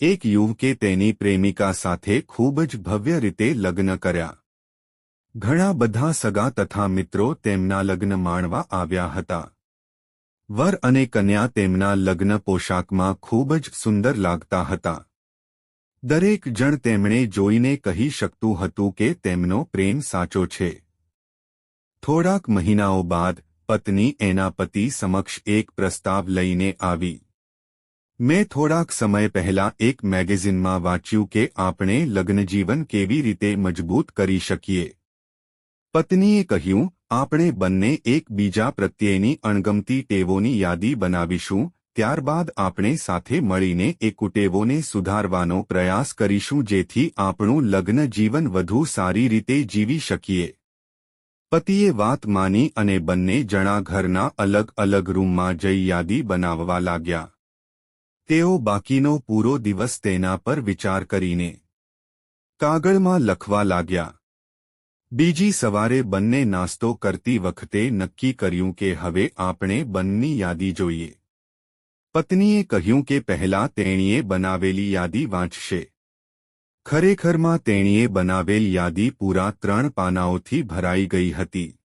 એક યુવકે તેની પ્રેમિકા સાથે ખૂબ જ ભવ્ય રીતે લગ્ન કર્યા. ઘણા બધા સગા તથા મિત્રો તેમના લગ્ન માણવા આવ્યા હતા. વર અને કન્યા તેમના લગ્ન પોશાકમાં ખૂબ જ સુંદર લાગતા હતા. દરેક જણ તેમણે જોઈને કહી શકતું હતું કે તેમનો પ્રેમ સાચો છે. થોડાક મહિનાઓ બાદ પત્ની એના પતિ સમક્ષ એક પ્રસ્તાવ લઈને આવી. મેં થોડાક સમય પહેલા એક મેગેઝિનમાં વાંચ્યું કે આપણે લગ્નજીવન કેવી રીતે મજબૂત કરી શકીએ. પત્નીએ કહ્યું, આપણે બંને એકબીજા પ્રત્યેની અણગમતી ટેવોની યાદી બનાવીશું, ત્યારબાદ આપણે સાથે મળીને એ કુટેવોને સુધારવાનો પ્રયાસ કરીશું જેથી આપણું લગ્ન જીવન વધુ સારી રીતે જીવી શકીએ. પતિએ વાત માની અને બંને જણા ઘરના અલગ અલગ રૂમમાં જઈ યાદી બનાવવા લાગ્યા. તેઓ બાકીનો પૂરો દિવસ તેના પર વિચાર કરીને કાગળમાં લખવા લાગ્યા. બીજી સવારે બંને નાસ્તો કરતી વખતે નક્કી કર્યું કે હવે આપણે બંની યાદી જોઈએ. પત્નીએ કહ્યું કે પહેલા તેણીએ બનાવેલી યાદી વાંચશે. ખરેખરમાં તેણીએ બનાવેલ યાદી પૂરા ત્રણ પાનાઓથી ભરાઈ ગઈ હતી.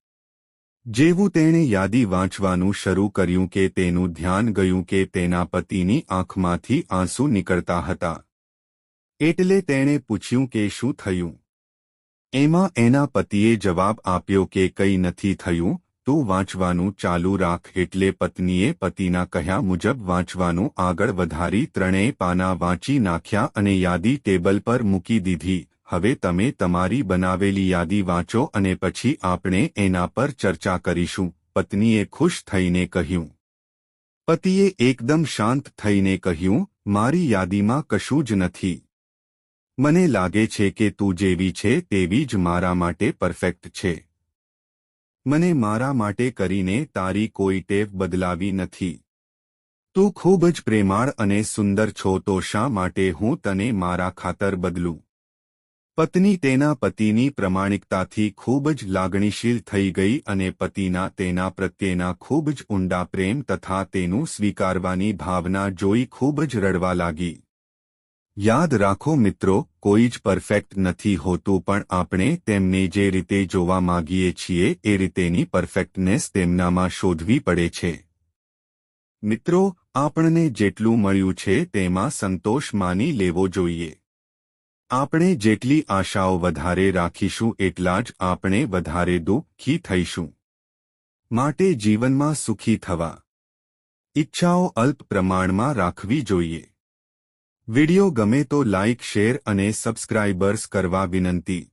જેવું તેણે યાદી વાંચવાનું શરૂ કર્યું કે તેનું ધ્યાન ગયું કે તેના પતિની આંખમાંથી આંસુ નીકળતા હતા. એટલે તેણે પૂછ્યું કે શું થયું? એમાં એના પતિએ જવાબ આપ્યો કે કંઈ નથી થયું, તું વાંચવાનું ચાલુ રાખ એટલે પત્નીએ પતિના કહ્યા મુજબ વાંચવાનું આગળ વધારી ત્રણેય પાના વાંચી નાખ્યા અને યાદી ટેબલ પર મૂકી દીધી. હવે તમે તમારી બનાવેલી યાદી વાંચો અને પછી આપણે એના પર ચર્ચા કરીશું. પત્નીએ ખુશ થઈને કહ્યું. પતિએ એકદમ શાંત થઈને કહ્યું, મારી યાદીમાં કશું જ નથી. મને લાગે છે કે તું જેવી છે તેવી જ મારા માટે પરફેક્ટ છે. મને મારા માટે કરીને તારી કોઈ ટેવ બદલાવી નથી. તું ખૂબ જ પ્રેમાળ અને સુંદર છો તો શા માટે હું તને મારા ખાતર બદલું? પત્ની તેના પતિની પ્રમાણિકતાથી ખૂબ જ લાગણીશીલ થઈ ગઈ અને પતિના તેના પ્રત્યેના ખૂબ જ ઊંડા પ્રેમ તથા તેનું સ્વીકારવાની ભાવના જોઈ ખૂબ જ રડવા લાગી. યાદ રાખો મિત્રો, કોઈ જ પરફેક્ટ નથી હોતું પણ આપણે તેમને જે રીતે જોવા માગીએ છીએ એ રીતેની પરફેક્ટનેસ તેમનામાં શોધવી પડે છે. મિત્રો, આપણને જેટલું મળ્યું છે તેમાં સંતોષ માની લેવો જોઈએ. આપણે જેટલી આશાઓ વધારે રાખીશું એટલા જ આપણે વધારે દુઃખી થઈશું. માટે જીવનમાં સુખી થવા. ઈચ્છાઓ અલ્પ પ્રમાણમાં રાખવી જોઈએ. વિડિયો ગમે તો લાઇક શેર અને સબસ્ક્રાઇબર્સ કરવા વિનંતી.